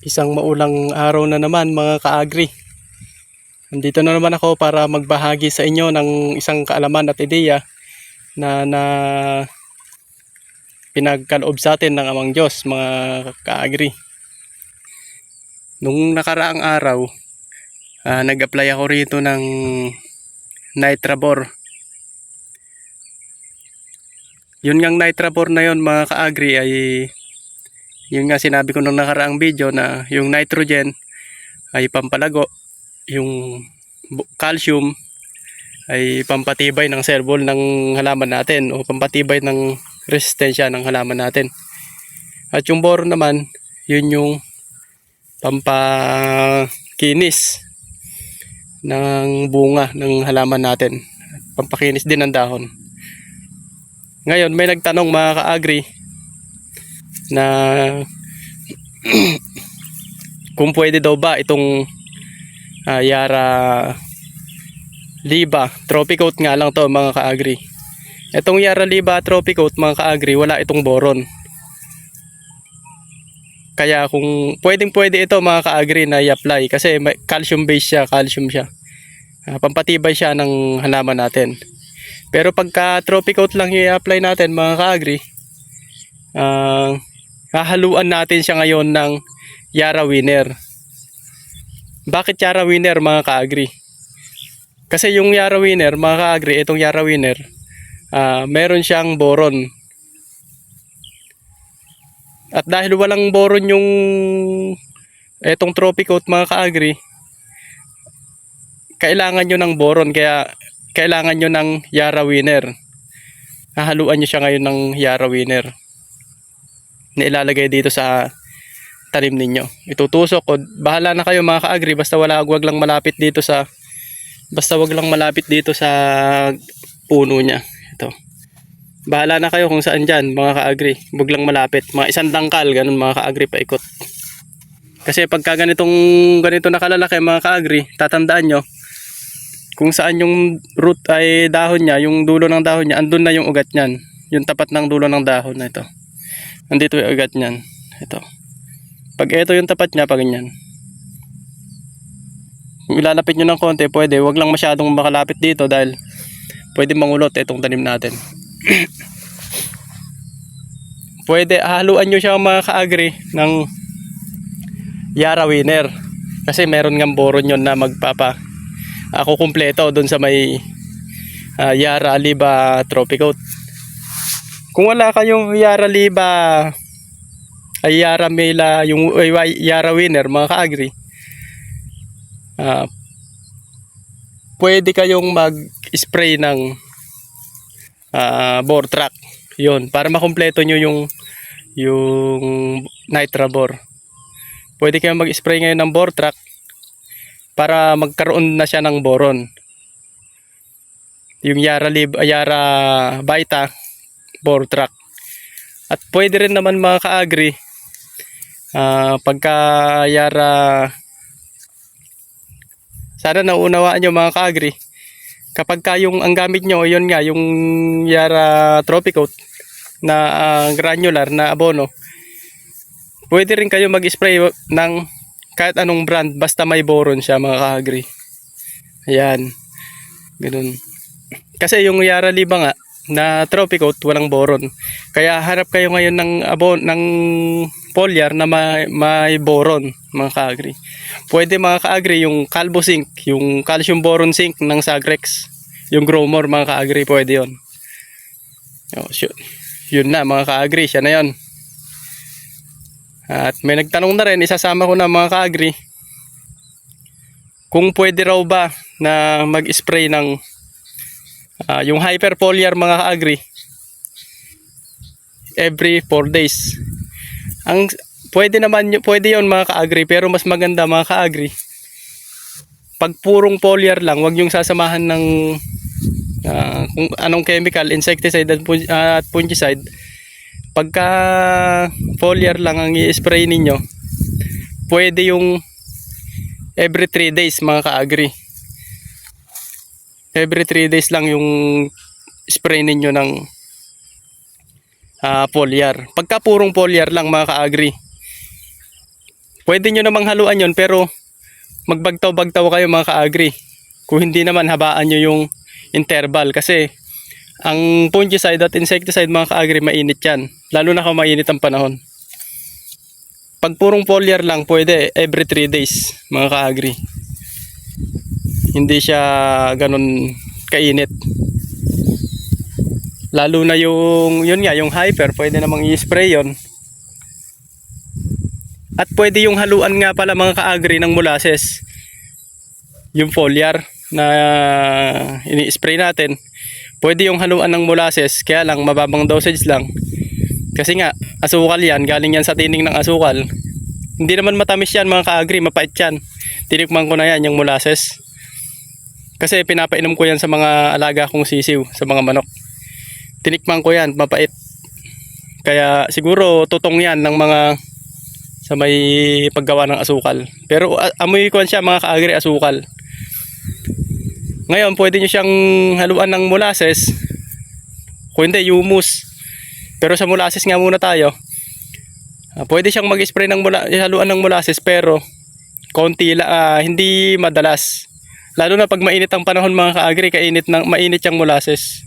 Isang maulang araw na naman mga kaagri. Nandito na naman ako para magbahagi sa inyo ng isang kaalaman at ideya na na pinagkaloob sa atin ng Amang Diyos mga kaagri. Nung nakaraang araw, ah, nag-apply ako rito ng Nitrabor. Yun ngang Nitrabor na yon mga kaagri ay yun nga sinabi ko nung nakaraang video na yung nitrogen ay pampalago, yung calcium ay pampatibay ng cell wall ng halaman natin o pampatibay ng resistensya ng halaman natin. At yung boron naman, yun yung pampakinis ng bunga ng halaman natin. Pampakinis din ng dahon. Ngayon, may nagtanong mga ka-agri na kung pwede daw ba itong ah, Yara Liba Trophy nga lang to mga ka-agri. Itong Yara Liba Trophy mga ka-agri wala itong boron. Kaya kung pwedeng pwede ito mga ka-agri na i-apply kasi may calcium base siya, calcium siya. Ah, pampatibay siya ng halaman natin. Pero pagka trophy lang i-apply natin mga ka-agri, ah, hahaluan natin siya ngayon ng Yara Winner. Bakit Yara Winner mga ka-agri? Kasi yung Yara Winner, mga ka-agri, itong Yara Winner, ah, meron siyang boron. At dahil walang boron yung etong trophy coat mga ka-agri, kailangan nyo ng boron kaya kailangan nyo ng Yara Winner. Hahaluan nyo siya ngayon ng Yara Winner na ilalagay dito sa tanim ninyo. Itutusok o bahala na kayo mga ka-agri basta wala wag lang malapit dito sa basta wag lang malapit dito sa puno niya. Ito. Bahala na kayo kung saan dyan mga ka-agri. Wag lang malapit. Mga isang dangkal ganun mga ka-agri paikot. Kasi pagka ganitong ganito nakalalaki mga ka-agri, tatandaan nyo kung saan yung root ay dahon niya, yung dulo ng dahon niya, andun na yung ugat niyan. Yung tapat ng dulo ng dahon na ito. Andito yung ugat niyan. Ito. Pag ito yung tapat niya, pag ganyan. Kung ilalapit nyo ng konti, pwede. Huwag lang masyadong makalapit dito dahil pwede mangulot itong tanim natin. pwede, haluan nyo siya mga ka-agri ng Yara Winner. Kasi meron ng boron yun na magpapa ako kumpleto doon sa may ah, Yara Liba Trophy Coat. Kung wala kayong Yara Liba ay Yara Mela, yung ay, Yara Winner mga ka-agri. ah, pwede kayong mag-spray ng ah, bore track. 'Yon, para makumpleto nyo yung yung Nitrabor. Pwede kayong mag-spray ngayon ng bore track para magkaroon na siya ng boron. Yung Yara Lib, Yara Vita bore track. At pwede rin naman mga ka-agri ah, pagka Yara sana naunawaan nyo mga ka-agri kapag ka yung ang gamit nyo yun nga yung Yara Trophy Coat na ah, granular na abono pwede rin kayo mag-spray ng kahit anong brand basta may boron siya mga ka-agri. Ayan. Ganun. Kasi yung Yara Liba nga na trophy coat walang boron. Kaya harap kayo ngayon ng abon ng foliar na may, may boron mga ka-agri. Pwede mga ka-agri yung Calvo Zinc yung calcium boron zinc ng Sagrex. Yung Growmore mga ka-agri pwede yon oh, sure. yun na mga ka-agri siya na yon at may nagtanong na rin, isasama ko na mga ka-agri kung pwede raw ba na mag-spray ng ah, yung hyperfoliar mga ka-agri every 4 days. Ang pwede naman pwede 'yon mga ka-agri pero mas maganda mga ka-agri pag purong foliar lang, wag yung sasamahan ng ah, kung anong chemical, insecticide at, fun- at fungicide pagka foliar lang ang i-spray ninyo pwede yung every 3 days mga ka-agri every 3 days lang yung spray ninyo ng ah, foliar pagka purong foliar lang mga ka-agri Pwede nyo namang haluan yon pero magbagtaw-bagtaw kayo mga ka-agri. Kung hindi naman habaan nyo yung interval kasi ang fungicide at insecticide mga ka-agri mainit yan. Lalo na kung mainit ang panahon. Pag purong foliar lang pwede every 3 days mga ka-agri. Hindi siya ganun kainit. Lalo na yung yun nga yung hyper pwede namang i-spray yon. At pwede yung haluan nga pala mga ka-agri ng molasses. Yung foliar na ini-spray natin. Pwede yung haluan ng molasses kaya lang mababang dosage lang. Kasi nga asukal yan, galing yan sa tining ng asukal. Hindi naman matamis yan mga ka-agri, mapait yan. Tinikman ko na yan yung molasses. Kasi pinapainom ko yan sa mga alaga kong sisiw, sa mga manok. Tinikman ko yan, mapait. Kaya siguro tutong yan ng mga sa may paggawa ng asukal. Pero amoy ko siya mga kaagri asukal. Ngayon, pwede nyo siyang haluan ng molasses. Kung hindi, humus. Pero sa molasses nga muna tayo. Ah, pwede siyang mag-spray ng mula, haluan ng molasses pero konti la, ah, hindi madalas. Lalo na pag mainit ang panahon mga kaagri, kainit ng mainit yung molasses.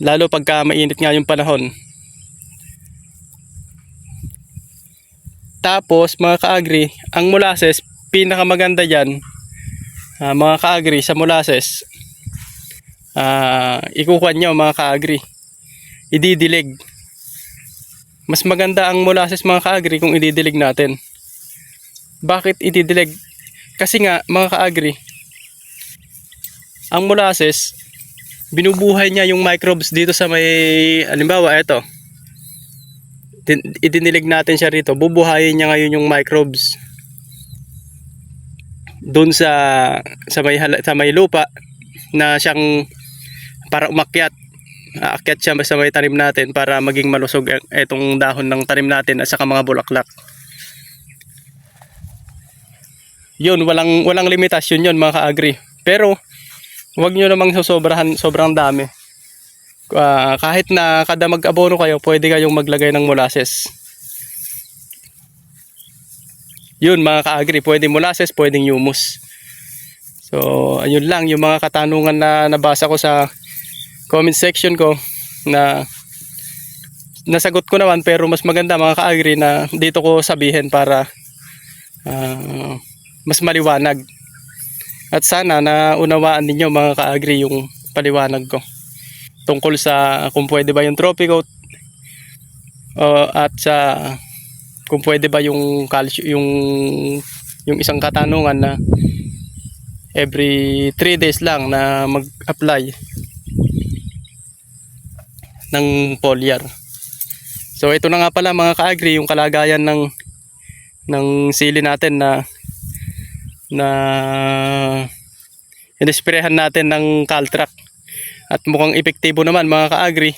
Lalo pagka mainit nga yung panahon. Tapos mga kaagri, ang molasses, pinakamaganda dyan, ah, mga kaagri sa molasses, ah ikukuha nyo mga kaagri, ididilig. Mas maganda ang molasses mga kaagri kung ididilig natin. Bakit ididilig? Kasi nga mga kaagri, ang molasses, binubuhay niya yung microbes dito sa may, halimbawa ito, din- idinilig natin siya rito, bubuhayin niya ngayon yung microbes doon sa sa may sa may lupa na siyang para umakyat. Aakyat siya sa may tanim natin para maging malusog ang- etong dahon ng tanim natin at saka mga bulaklak yun walang walang limitasyon yun mga ka-agri pero wag nyo namang sosobrahan sobrang dami Ah, kahit na kada mag-abono kayo, pwede kayong maglagay ng molasses. Yun mga ka-agri, pwede molasses, pwedeng humus. So, ayun lang yung mga katanungan na nabasa ko sa comment section ko na nasagot ko naman pero mas maganda mga ka-agri na dito ko sabihin para ah, mas maliwanag. At sana na unawaan ninyo mga ka-agri yung paliwanag ko tungkol sa kung pwede ba yung trophy uh, at sa kung pwede ba yung yung yung isang katanungan na every 3 days lang na mag-apply ng foliar. So ito na nga pala mga ka-agri yung kalagayan ng ng sili natin na na inisprehan natin ng Caltrac at mukhang epektibo naman mga ka-agri.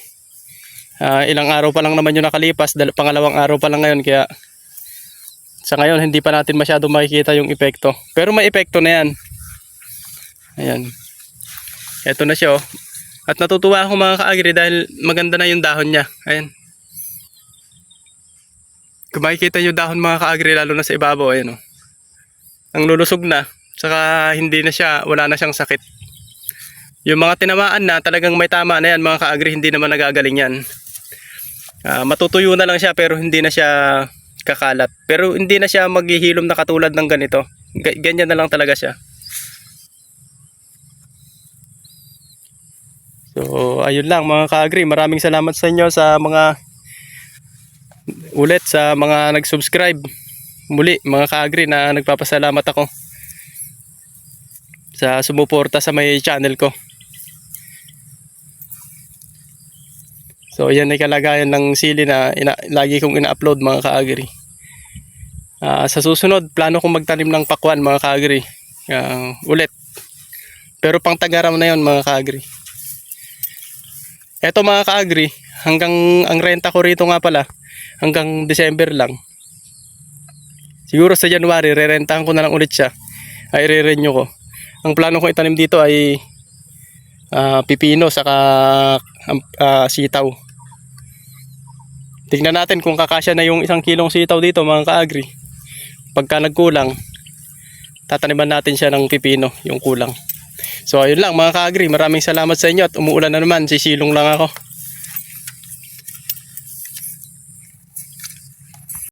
Ah, ilang araw pa lang naman yung nakalipas, dal- pangalawang araw pa lang ngayon kaya sa ngayon hindi pa natin masyado makikita yung epekto. Pero may epekto na yan. Ayan. Ito na siya oh. At natutuwa ako mga ka-agri dahil maganda na yung dahon niya. Ayan. Kung makikita yung dahon mga ka-agri lalo na sa ibabaw, ayan oh. Ang lulusog na. Saka hindi na siya, wala na siyang sakit. Yung mga tinamaan na talagang may tama na yan mga ka-agri hindi naman nagagaling yan. Ah, matutuyo na lang siya pero hindi na siya kakalat. Pero hindi na siya maghihilom na katulad ng ganito. Ga- Ganyan na lang talaga siya. So ayun lang mga ka-agri. Maraming salamat sa inyo sa mga ulit sa mga nag-subscribe. Muli mga ka-agri na nagpapasalamat ako sa sumuporta sa may channel ko. So yan ay kalagayan ng sili na ina, lagi kong ina-upload mga ka-agri. Ah, sa susunod, plano kong magtanim ng pakwan mga ka-agri. Ah, ulit. Pero pang tagaram na yon mga ka-agri. Eto mga ka-agri, hanggang ang renta ko rito nga pala, hanggang December lang. Siguro sa January, rerentahan ko na lang ulit siya. Ay re-renew ko. Ang plano ko itanim dito ay ah, pipino saka ah, sitaw. Tingnan natin kung kakasya na yung isang kilong sitaw dito mga ka-agri. Pagka nagkulang, tataniman natin siya ng pipino, yung kulang. So ayun lang mga ka-agri, maraming salamat sa inyo at umuulan na naman, sisilong lang ako.